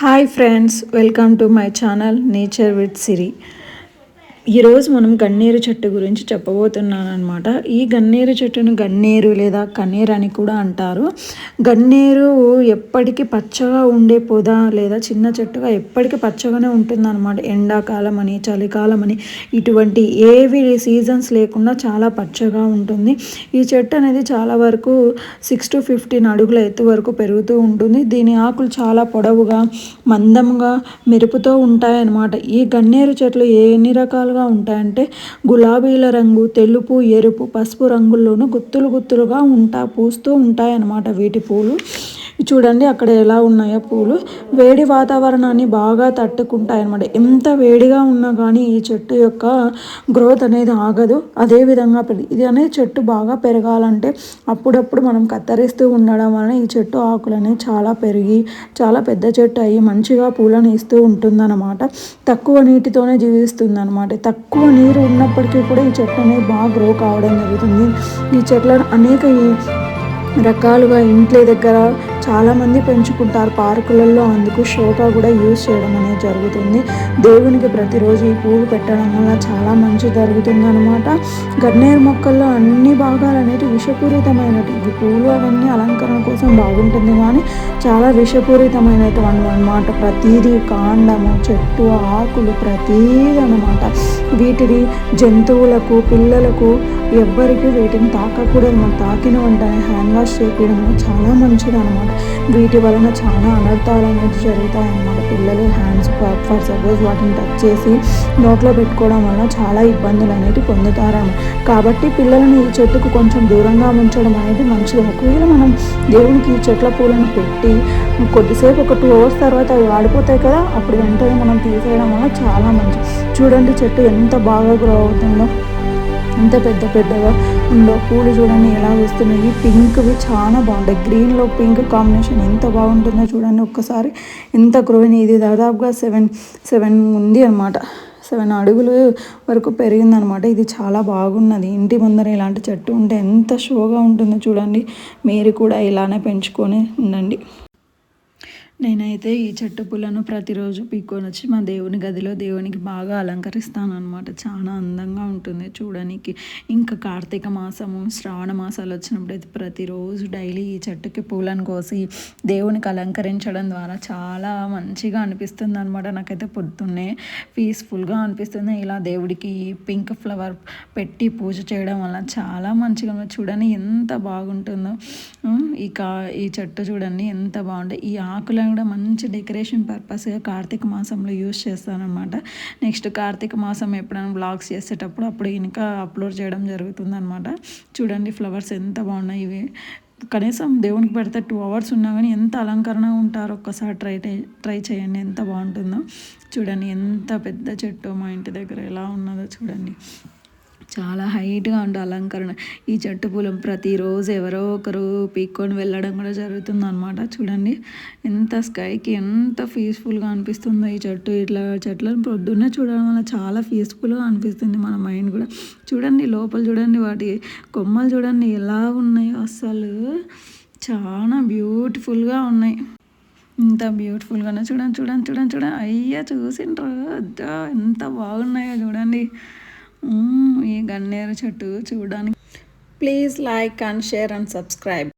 Hi friends, welcome to my channel Nature with Siri. ఈరోజు మనం గన్నేరు చెట్టు గురించి చెప్పబోతున్నాను అనమాట ఈ గన్నేరు చెట్టును గన్నేరు లేదా కన్నేరు అని కూడా అంటారు. గన్నేరు ఎప్పటికీ పచ్చగా ఉండే పొద లేదా చిన్న చెట్టుగా ఎప్పటికీ పచ్చగానే ఉంటుందన్నమాట. ఎండాకాలం అని చలికాలం అని ఇటువంటి ఏవి సీజన్స్ లేకుండా చాలా పచ్చగా ఉంటుంది. ఈ చెట్టు అనేది చాలా వరకు సిక్స్ టు ఫిఫ్టీన్ అడుగుల ఎత్తు వరకు పెరుగుతూ ఉంటుంది. దీని ఆకులు చాలా పొడవుగా మందంగా మెరుపుతో ఉంటాయన్నమాట. ఈ గన్నేరు చెట్లు ఎన్ని రకాల రకాలుగా ఉంటాయంటే గులాబీల రంగు తెలుపు ఎరుపు పసుపు రంగుల్లోనూ గుత్తులు గుత్తులుగా ఉంటా పూస్తూ ఉంటాయన్నమాట వీటి పూలు. చూడండి అక్కడ ఎలా ఉన్నాయో పూలు. వేడి వాతావరణాన్ని బాగా తట్టుకుంటాయి అనమాట ఎంత వేడిగా ఉన్నా కానీ ఈ చెట్టు యొక్క గ్రోత్ అనేది ఆగదు. అదేవిధంగా ఇది అనేది చెట్టు బాగా పెరగాలంటే అప్పుడప్పుడు మనం కత్తిరిస్తూ ఉండడం వలన ఈ చెట్టు ఆకులు అనేవి చాలా పెరిగి చాలా పెద్ద చెట్టు అయ్యి మంచిగా పూలను ఇస్తూ ఉంటుందన్నమాట. తక్కువ నీటితోనే జీవిస్తుంది అనమాట తక్కువ నీరు ఉన్నప్పటికీ కూడా ఈ చెట్లు అనేవి బాగా గ్రో కావడం జరుగుతుంది. ఈ చెట్లను అనేక రకాలుగా ఇంట్ల దగ్గర చాలామంది పెంచుకుంటారు. పార్కులలో అందుకు షోగా కూడా యూజ్ చేయడం అనేది జరుగుతుంది. దేవునికి ప్రతిరోజు ఈ పువ్వు పెట్టడం వల్ల చాలా మంచి జరుగుతుంది అనమాట గన్నేరు మొక్కల్లో అన్ని భాగాలు అనేవి విషపూరితమైనటువంటి పూలు పువ్వులు అవన్నీ అలంకరణ కోసం బాగుంటుంది కానీ చాలా విషపూరితమైనటువంటి అనమాట ప్రతిదీ కాండము చెట్టు ఆకులు ప్రతీది అనమాట వీటిని జంతువులకు పిల్లలకు ఎవ్వరికి వీటిని తాకకూడదు మనం తాకిన వెంటనే హ్యాండ్ వాష్ చేయడం చాలా మంచిది అనమాట వీటి వలన చాలా అనర్థాలు అనేది జరుగుతాయి అన్నమాట పిల్లలు హ్యాండ్స్ ఫర్ సపోజ్ వాటిని టచ్ చేసి నోట్లో పెట్టుకోవడం వలన చాలా ఇబ్బందులు అనేది పొందుతారని కాబట్టి పిల్లలను ఈ చెట్టుకు కొంచెం దూరంగా ఉంచడం అనేది మంచిది. ఒకవేళ మనం దేవునికి ఈ చెట్ల పూలను పెట్టి కొద్దిసేపు ఒక టూ అవర్స్ తర్వాత అవి వాడిపోతాయి కదా అప్పుడు వెంటనే మనం తీసేయడం వల్ల చాలా మంచిది. చూడండి చెట్టు ఎంత బాగా గ్రో అవుతుందో. ఎంత పెద్ద పెద్దగా ఉందో పూలు చూడండి ఎలా వస్తున్నాయి. పింక్వి చాలా బాగుంటాయి. గ్రీన్లో పింక్ కాంబినేషన్ ఎంత బాగుంటుందో చూడండి ఒక్కసారి. ఎంత గ్రోయిన్ ఇది దాదాపుగా సెవెన్ సెవెన్ ఉంది అనమాట సెవెన్ అడుగులు వరకు పెరిగిందనమాట ఇది చాలా బాగున్నది. ఇంటి ముందర ఇలాంటి చెట్టు ఉంటే ఎంత షోగా ఉంటుందో చూడండి. మీరు కూడా ఇలానే పెంచుకొని ఉండండి. నేనైతే ఈ చెట్టు పుల్లను ప్రతిరోజు పీక్కొని వచ్చి మా దేవుని గదిలో దేవునికి బాగా అలంకరిస్తాను అనమాట చాలా అందంగా ఉంటుంది చూడడానికి ఇంకా కార్తీక మాసము శ్రావణ మాసాలు వచ్చినప్పుడు అయితే ప్రతిరోజు డైలీ ఈ చెట్టుకి పూలను కోసి దేవునికి అలంకరించడం ద్వారా చాలా మంచిగా అనిపిస్తుంది అనమాట నాకైతే పొద్దున్నే పీస్ఫుల్గా అనిపిస్తుంది. ఇలా దేవుడికి పింక్ ఫ్లవర్ పెట్టి పూజ చేయడం వల్ల చాలా మంచిగా చూడండి ఎంత బాగుంటుందో. ఈ కా ఈ చెట్టు చూడండి ఎంత బాగుంటుంది ఈ ఆకులను కూడా మంచి డెకరేషన్ పర్పస్గా కార్తీక మాసంలో యూస్ చేస్తానమాట నెక్స్ట్ కార్తీక మాసం ఎప్పుడైనా బ్లాగ్స్ చేసేటప్పుడు అప్పుడు ఇంకా అప్లోడ్ చేయడం జరుగుతుంది అనమాట చూడండి ఫ్లవర్స్ ఎంత బాగున్నాయి ఇవి. కనీసం దేవునికి పెడితే టూ అవర్స్ ఉన్నా కానీ ఎంత అలంకరణ ఉంటారో ఒక్కసారి ట్రై ట్రై చేయండి ఎంత బాగుంటుందో. చూడండి ఎంత పెద్ద చెట్టు మా ఇంటి దగ్గర ఎలా ఉన్నదో చూడండి. చాలా హైట్గా ఉండే అలంకరణ. ఈ చెట్టు పూలం ప్రతిరోజు ఎవరో ఒకరు పీక్కొని వెళ్ళడం కూడా జరుగుతుంది అనమాట చూడండి ఎంత స్కైకి ఎంత పీస్ఫుల్గా అనిపిస్తుందో ఈ చెట్టు ఇట్లా చెట్లను పొద్దున్నే చూడడం వల్ల చాలా పీస్ఫుల్గా అనిపిస్తుంది మన మైండ్ కూడా. చూడండి లోపల చూడండి వాటి కొమ్మలు చూడండి ఎలా ఉన్నాయో అసలు చాలా బ్యూటిఫుల్గా ఉన్నాయి. ఇంత బ్యూటిఫుల్గానే చూడండి చూడండి చూడండి చూడండి. అయ్యా చూసిండ్రు. ఎంత బాగున్నాయో చూడండి. ఈ గన్నేరు చెట్టు చూడడానికి. Please like and share and subscribe.